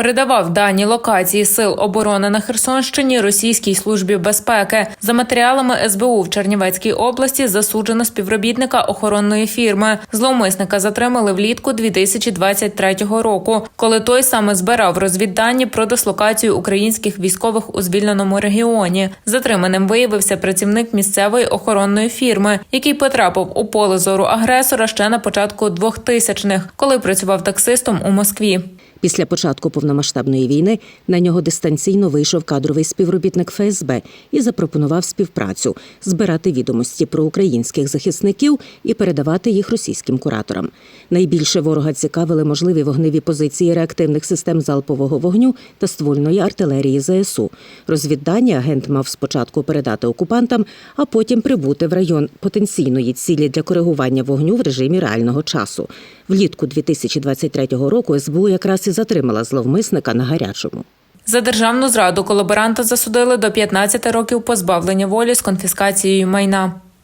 передавав дані локації сил оборони на Херсонщині російській службі безпеки. За матеріалами СБУ в Чернівецькій області засуджено співробітника охоронної фірми. Зловмисника затримали влітку 2023 року, коли той саме збирав розвіддані про дислокацію українських військових у звільненому регіоні. Затриманим виявився працівник місцевої охоронної фірми, який потрапив у поле зору агресора ще на початку 2000-х, коли працював таксистом у Москві. Після початку повномасштабної війни на нього дистанційно вийшов кадровий співробітник ФСБ і запропонував співпрацю збирати відомості про українських захисників і передавати їх російським кураторам. Найбільше ворога цікавили можливі вогневі позиції реактивних систем залпового вогню та ствольної артилерії ЗСУ. Розвіддані агент мав спочатку передати окупантам, а потім прибути в район потенційної цілі для коригування вогню в режимі реального часу. Влітку 2023 року СБУ якраз і затримала зловмисника на гарячому. За державну зраду колаборанта засудили до 15 років позбавлення волі з конфіскацією майна.